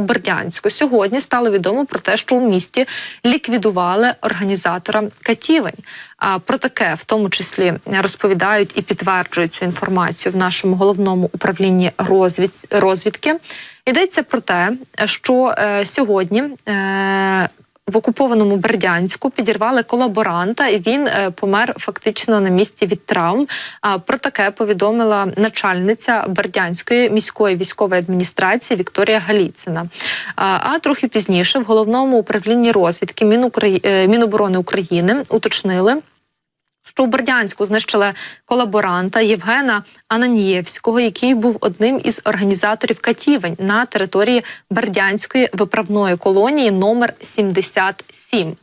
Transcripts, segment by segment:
у Бердянську. Сьогодні стало відомо про те, що у місті ліквідували організатора катівень. А про таке в тому числі розповідають і підтверджують цю інформацію в нашому головному управлінні розвід... розвідки. Йдеться про те, що е, сьогодні. Е, в окупованому Бердянську підірвали колаборанта, і він е, помер фактично на місці від травм. Про таке повідомила начальниця Бердянської міської військової адміністрації Вікторія Галіцина. А, трохи пізніше в головному управлінні розвідки е, Міноборони України уточнили. Що у Бердянську знищили колаборанта Євгена Ананієвського, який був одним із організаторів катівень на території Бердянської виправної колонії номер 77.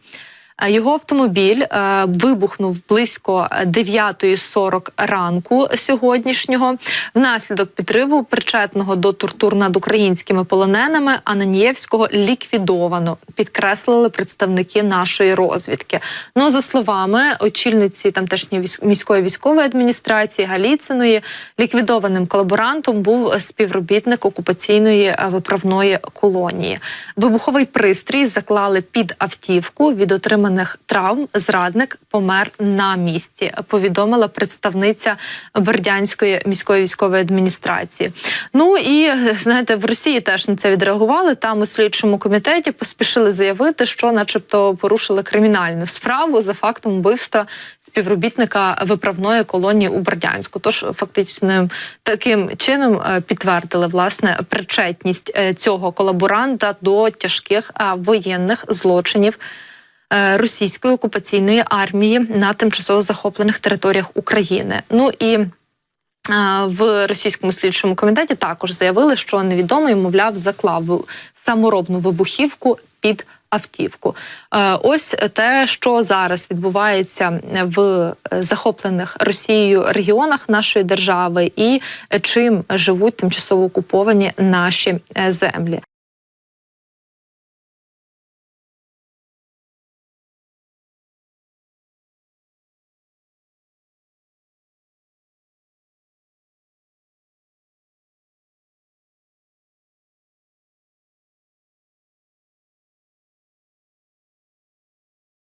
Його автомобіль е, вибухнув близько 9.40 ранку сьогоднішнього. Внаслідок підриву причетного до тортур над українськими полоненими Ананієвського ліквідовано, підкреслили представники нашої розвідки. Ну за словами очільниці тамтешньої міської військової адміністрації Галіциної, ліквідованим колаборантом був співробітник окупаційної е, виправної колонії. Вибуховий пристрій заклали під автівку від отриманих травм. Зрадник помер на місці. Повідомила представниця Бердянської міської військової адміністрації. Ну і знаєте, в Росії теж на це відреагували. Там у слідчому комітеті поспішили заявити, що, начебто, порушили кримінальну справу за фактом вбивства співробітника виправної колонії у Бердянську. Тож фактично таким чином е, підтвердили власне причетність е, цього колаборанта до тяжких е, воєнних злочинів. Е, Російської окупаційної армії на тимчасово захоплених територіях України. Ну і е, в російському слідчому комітеті також заявили, що невідомий, мовляв, заклав саморобну вибухівку під автівку. Е, Ось те, що зараз відбувається в захоплених Росією регіонах нашої держави, і чим живуть тимчасово окуповані наші землі.